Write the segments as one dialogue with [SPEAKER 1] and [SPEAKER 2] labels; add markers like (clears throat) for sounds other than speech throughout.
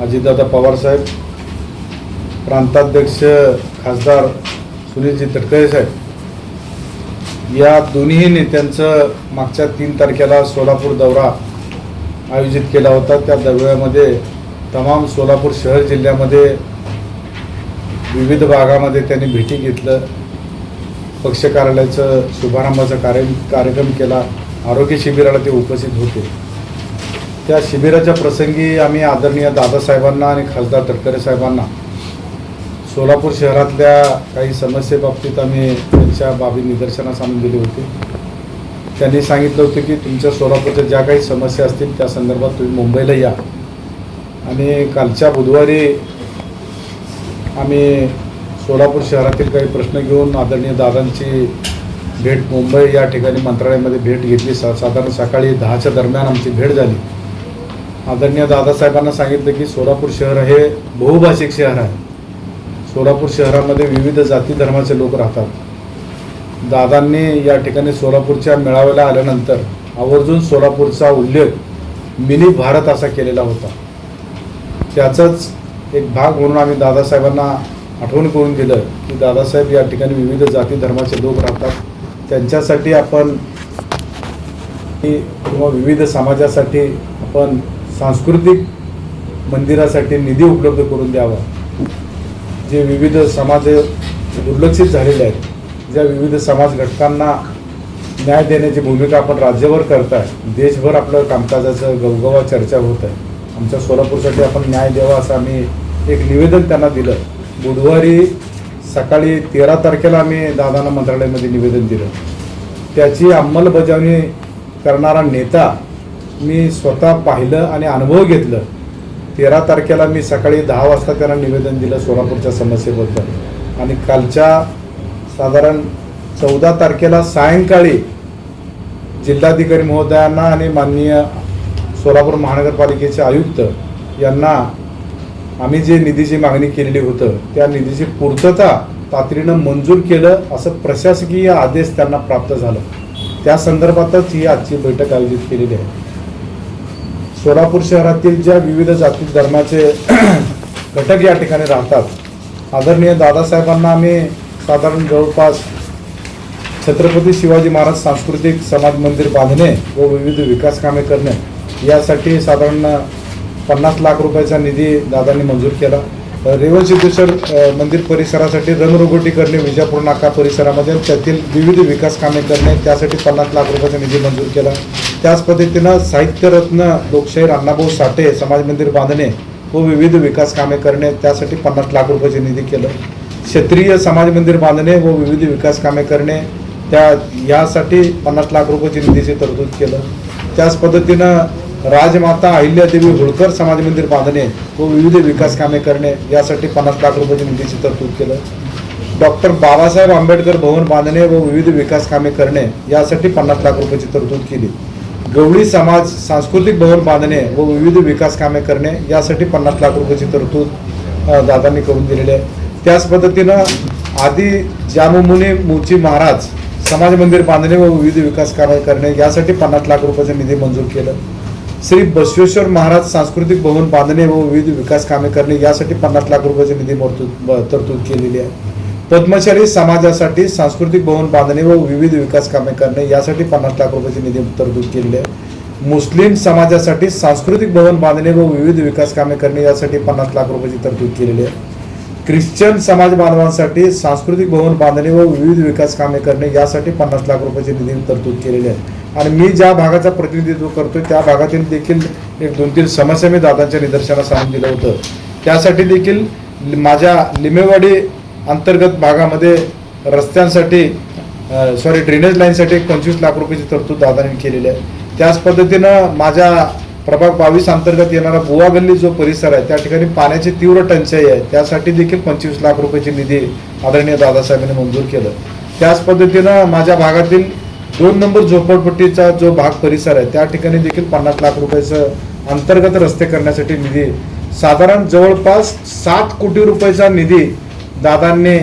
[SPEAKER 1] अजितदादा पवारसाहेब प्रांताध्यक्ष खासदार सुनीलजी तटकरे साहेब या दोन्ही नेत्यांचं मागच्या तीन तारखेला सोलापूर दौरा आयोजित केला होता. त्या दौऱ्यामध्ये तमाम सोलापूर शहर जिल्ह्यामध्ये विविध भागामध्ये त्यांनी भेटी घेतलं. पक्ष कार्यालयाचं शुभारंभाचा कार्य कार्यक्रम केला. आरोग्य शिबिराला ते उपस्थित होते. त्या शिबिराच्या प्रसंगी आम्ही आदरणीय दादासाहेबांना आणि खासदार तटकरे साहेबांना सोलापूर शहरातल्या काही समस्येबाबतीत आम्ही त्यांच्या बाबी निदर्शनास आणून दिली होती. त्यांनी सांगितलं होतं की तुमच्या सोलापूरच्या ज्या काही समस्या असतील त्या संदर्भात तुम्ही मुंबईला या. आणि कालच्या बुधवारी आम्ही सोलापूर शहरातील काही प्रश्न घेऊन आदरणीय दादांची भेट मुंबई या ठिकाणी मंत्रालयामध्ये भेट घेतली. सा साधारण सकाळी दहाच्या दरम्यान आमची भेट झाली. आदरणीय दादासाहेबांना सांगितलं की सोलापूर शहर हे बहुभाषिक शहर आहे. सोलापूर शहरामध्ये विविध जाती धर्माचे लोक राहतात. दादांनी या ठिकाणी सोलापूरच्या मेळाव्याला आल्यानंतर आवर्जून सोलापूरचा उल्लेख मिनी भारत असा केलेला होता. त्याचाच एक भाग म्हणून आम्ही दादासाहेबांना आठवण करून दिलं की दादासाहेब या ठिकाणी विविध जाती धर्माचे लोक राहतात. त्यांच्यासाठी आपण किंवा विविध समाजासाठी आपण सांस्कृतिक मंदिरासाठी निधी उपलब्ध करून द्यावा. जे विविध समाज दुर्लक्षित झालेले आहेत ज्या विविध समाज घटकांना न्याय देण्याची भूमिका आपण राज्यभर करताय. देशभर आपलं कामकाजाचं गवगवा चर्चा होत आहे. आमच्या सोलापूरसाठी आपण न्याय द्यावा असं आम्ही एक निवेदन त्यांना दिलं. बुधवारी सकाळी तेरा तारखेला आम्ही दादांना मंत्रालयामध्ये निवेदन दिलं. त्याची अंमलबजावणी करणारा नेता मी स्वतः पाहिलं आणि अनुभव घेतलं. तेरा तारखेला मी सकाळी दहा वाजता त्यांना निवेदन दिलं सोलापूरच्या समस्येबद्दल. आणि कालच्या साधारण चौदा तारखेला सायंकाळी जिल्हाधिकारी महोदयांना आणि माननीय सोलापूर महानगरपालिकेचे आयुक्त यांना आम्ही जे निधीची मागणी केलेली होतं त्या निधीची पूर्तता तातडीनं मंजूर केलं असं प्रशासकीय आदेश त्यांना प्राप्त झालं. त्या संदर्भातच ही आजची बैठक आयोजित केलेली आहे. सोलापूर शहरातील ज्या विविध जाती धर्माचे (clears throat) घटक या ठिकाणी राहतात आदरणीय दादासाहेबांना आम्ही साधारण जवळपास छत्रपती शिवाजी महाराज सांस्कृतिक समाज मंदिर बांधणे व विविध विकास कामे करणे यासाठी साधारण पन्नास लाख रुपयाचा निधी दादांनी मंजूर केला. रेवण सिद्धेश्वर मंदिर परिसरासाठी रंगरोगोटी करणे विजापूर नाका परिसरामध्ये त्यातील विविध विकास कामे करणे त्यासाठी पन्नास लाख रुपयाचा निधी मंजूर केला. त्याच पद्धतीनं साहित्यरत्न लोकशाहीर अण्णाभाऊ साठे समाज मंदिर बांधणे व विविध विकास कामे करणे त्यासाठी पन्नास लाख रुपयाचे निधी केलं. क्षेत्रीय समाज मंदिर बांधणे व विविध विकास कामे करणे त्या यासाठी पन्नास लाख रुपयाची निधीची तरतूद केलं. त्याच पद्धतीनं राजमाता अहिल्यादेवी होळकर समाज मंदिर बांधणे व विविध विकास कामे करणे यासाठी पन्नास लाख रुपयाची निधीची तरतूद केलं. डॉक्टर बाबासाहेब आंबेडकर भवन बांधणे व विविध विकास कामे करणे यासाठी पन्नास लाख रुपयाची तरतूद केली. गवळी समाज सांस्कृतिक भवन बांधणे व विविध विकास कामे करणे यासाठी पन्नास लाख रुपयाची तरतूद दादांनी करून दिलेली आहे. त्याच पद्धतीनं आधी जामुमुनी मुची महाराज समाज मंदिर बांधणे व विविध विकास कामे करणे यासाठी पन्नास लाख रुपयाचा निधी मंजूर केलं. श्री बसवेश्वर महाराज सांस्कृतिक भवन बांधणे व विविध विकास कामे करणे यासाठी पन्नास लाख रुपयाची निधी तरतूद केलेली आहे. पद्मचारी समाजासाठी सांस्कृतिक भवन बांधणे व विविध विकास कामे करणे यासाठी पन्नास लाख रुपयाची निधी तरतूद केलेली आहे. मुस्लिम समाजासाठी सांस्कृतिक भवन बांधणे व विविध विकास कामे करणे यासाठी पन्नास लाख रुपयाची तरतूद केलेली आहे. ख्रिश्चन समाज बांधवांसाठी सांस्कृतिक भवन बांधणे व विविध विकास कामे करणे यासाठी पन्नास लाख रुपयाची निधी तरतूद केलेली आहे. आणि मी ज्या भागाचा प्रतिनिधित्व करतोय त्या भागातील देखील एक दोन तीन समस्या मी दादांच्या निदर्शनास आणून दिलं होतं. त्यासाठी देखील माझ्या लिमेवाडी अंतर्गत भागामध्ये रस्त्यांसाठी सॉरी ड्रेनेज लाईनसाठी एक पंचवीस लाख रुपयाची तरतूद दादांनी केलेली आहे. त्याच पद्धतीनं माझ्या प्रभाग बावीस अंतर्गत येणारा बुवा गल्ली जो परिसर आहे त्या ठिकाणी पाण्याची तीव्र टंचाई आहे. त्यासाठी देखील पंचवीस लाख रुपयाची निधी आदरणीय दादासाहेबांनी मंजूर केलं. त्याच पद्धतीनं माझ्या भागातील दोन नंबर झोपडपट्टीचा जो भाग परिसर आहे त्या ठिकाणी देखील पन्नास लाख रुपयाचं अंतर्गत रस्ते करण्यासाठी निधी साधारण जवळपास सात कोटी रुपयाचा निधी दादांनी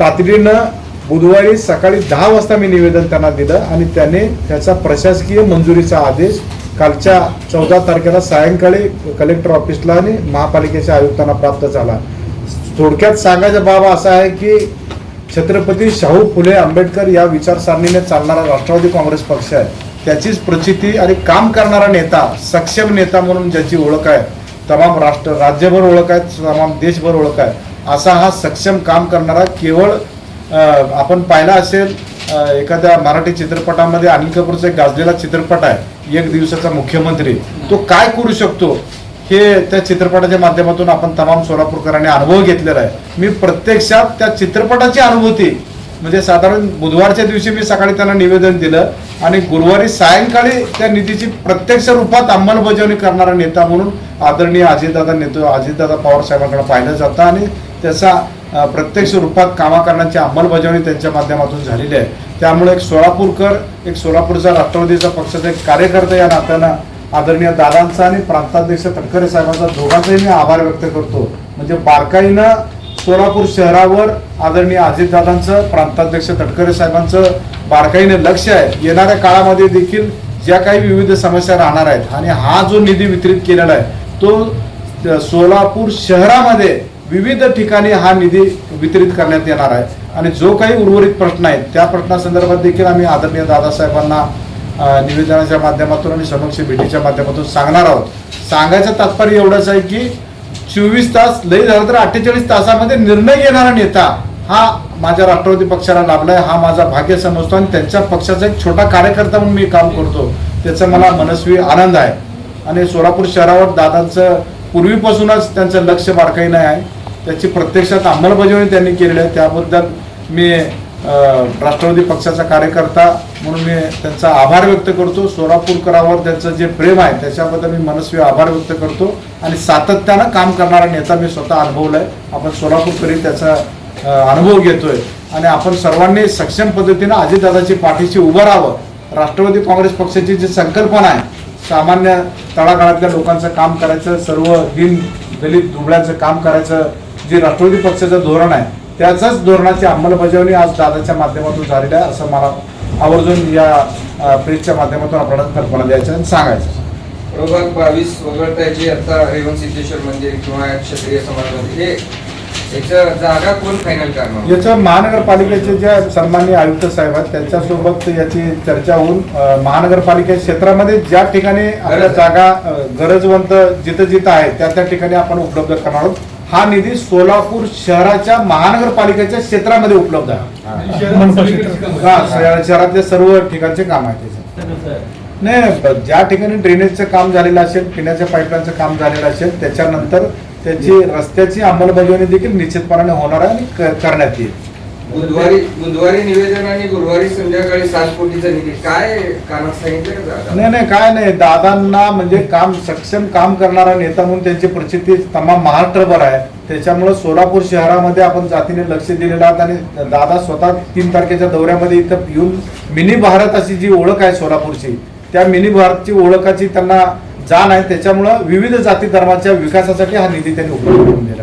[SPEAKER 1] तातडीनं बुधवारी सकाळी दहा वाजता मी निवेदन त्यांना दिलं आणि त्याने त्याचा प्रशासकीय मंजुरीचा आदेश कालच्या चौदा तारखेला सायंकाळी कलेक्टर ऑफिसला आणि महापालिकेच्या आयुक्तांना प्राप्त झाला. थोडक्यात सांगायचा बाब असा आहे की छत्रपती शाहू फुले आंबेडकर या विचारसरणीने चालणारा राष्ट्रवादी काँग्रेस पक्ष आहे. त्याचीच प्रचिती आणि काम करणारा नेता सक्षम नेता म्हणून ज्याची ओळख आहे तमाम राष्ट्र राज्यभर ओळख आहे तमाम देशभर ओळख आहे. असा हा सक्षम काम करणारा केवळ आपण पाहिला असेल एखाद्या मराठी चित्रपटामध्ये अनिल कपूरचा एक गाजलेला चित्रपट आहे एक दिवसाचा मुख्यमंत्री. तो काय करू शकतो? हे त्या चित्रपटाच्या माध्यमातून आपण तमाम सोलापूरकरांनी अनुभव घेतलेला आहे. मी प्रत्यक्षात त्या चित्रपटाची अनुभूती म्हणजे साधारण बुधवारच्या दिवशी मी सकाळी त्यांना निवेदन दिलं आणि गुरुवारी सायंकाळी त्या निधीची प्रत्यक्ष रूपात अंमलबजावणी करणारा नेता म्हणून आदरणीय अजितदादा नेतो अजितदादा पवार साहेबांकडे पाहिलं जातं आणि त्याचा प्रत्यक्ष रूपात कामा करण्याची अंमलबजावणी त्यांच्या माध्यमातून झालेली आहे. त्यामुळे एक सोलापूरकर एक सोलापूरचा राष्ट्रवादीचा पक्षाचा एक कार्यकर्ता या नात्यानं आदरणीय दादांचा आणि प्रांताध्यक्ष तटकरे साहेबांचा दोघांचाही मी आभार व्यक्त करतो. म्हणजे बारकाईनं सोलापूर शहरावर आदरणीय अजितदादांचं प्रांताध्यक्ष तटकरे साहेबांचं बारकाईने लक्ष आहे. येणाऱ्या काळामध्ये देखील ज्या काही विविध समस्या राहणार आहेत आणि हा जो निधी वितरित केलेला आहे तो सोलापूर शहरामध्ये विविध ठिकाणी हा निधी वितरित करण्यात येणार आहे. आणि जो काही उर्वरित प्रश्न आहेत त्या प्रश्नासंदर्भात देखील आम्ही आदरणीय दादासाहेबांना निवेदनाच्या माध्यमातून आणि समक्ष भेटीच्या माध्यमातून सांगणार आहोत. सांगायचं तात्पर्य एवढंच आहे की चोवीस तास लई झालं तर अठ्ठेचाळीस तासामध्ये निर्णय घेणारा नेता हा माझ्या राष्ट्रवादी पक्षाला लाभलाय हा माझा भाग्य समजतो आणि त्यांच्या पक्षाचा एक छोटा कार्यकर्ता म्हणून मी काम करतो. त्याचा मला मनस्वी आनंद आहे. आणि सोलापूर शहरावर दादांचं पूर्वीपासूनच त्यांचं लक्ष बारकाईनं आहे. त्याची प्रत्यक्षात अंमलबजावणी त्यांनी केलेली आहे. त्याबद्दल मी राष्ट्रवादी पक्षाचा कार्यकर्ता म्हणून मी त्यांचा आभार व्यक्त करतो. सोलापूरकरावर त्यांचं जे प्रेम आहे त्याच्याबद्दल मी मनस्वी आभार व्यक्त करतो. आणि सातत्यानं काम करणारा नेता मी स्वतः अनुभवलाय. आपण सोलापूरकरी त्याचा अनुभव घेतोय. आणि आपण सर्वांनी सक्षम पद्धतीनं अजितदादाची पाठीशी उभं राहावं. राष्ट्रवादी काँग्रेस पक्षाची जी संकल्पना आहे सामान्य तळागाळातल्या लोकांचं काम करायचं सर्व दिन दलित दुबळ्याचं काम करायचं जे राष्ट्रवादी पक्षाचं धोरण आहे त्याचंच धोरणाची अंमलबजावणी आज दादाच्या माध्यमातून झालेली आहे असं मला आवर्जून या प्रेसच्या माध्यमातून आपल्याला कल्पना द्यायचं आणि सांगायचं.
[SPEAKER 2] प्रभाग बावीस वगळता जी आता रेवण सिद्धेश्वर मंदिर किंवा क्षत्रिय समाज मंदिर. हे याचं जागा कोण फायनल करणार?
[SPEAKER 1] याचं महानगरपालिकेचे जे सन्माननीय आयुक्त साहेब आहेत त्यांच्यासोबत याची चर्चा होऊन महानगरपालिका क्षेत्रामध्ये ज्या ठिकाणी आपल्या. जागा गरजवंत जिथं जिथं आहे त्या त्या ठिकाणी आपण उपलब्ध करणार आहोत. हा निधी सोलापूर शहराच्या महानगरपालिकेच्या क्षेत्रामध्ये उपलब्ध आहे. हा शहरा- शहरातल्या सर्व ठिकाणचे काम आहे त्याचं नाही ज्या ठिकाणी ड्रेनेजचं काम झालेलं असेल पिण्याच्या पाईपलाईनचं काम झालेलं असेल त्याच्यानंतर त्याची रस्त्याची अंमलबजावणी देखील निश्चितपणाने होणार आहे आणि करण्यात येईल.
[SPEAKER 2] बुधवारी बुधवारी निवेदन आणि गुरुवारी संध्याकाळी सात कोटीचा निधी. काय कारण सांगितलं का दादा?
[SPEAKER 1] नाही नाही काय नाही. दादांना म्हणजे काम सक्षम काम करणारा नेता म्हणून त्यांची प्रचिती तमाम महाराष्ट्रभर आहे. त्याच्यामुळे सोलापूर शहरामध्ये आपण जातीने लक्ष दिलेलं आहात आणि दादा स्वतः तीन तारखेच्या दौऱ्यामध्ये इथं येऊन मिनी भारत अशी जी ओळख आहे सोलापूरची त्या मिनी भारतची ओळखाची त्यांना जाण आहे. त्याच्यामुळं विविध जाती धर्माच्या विकासासाठी हा निधी त्यांनी उपलब्ध करून दिला.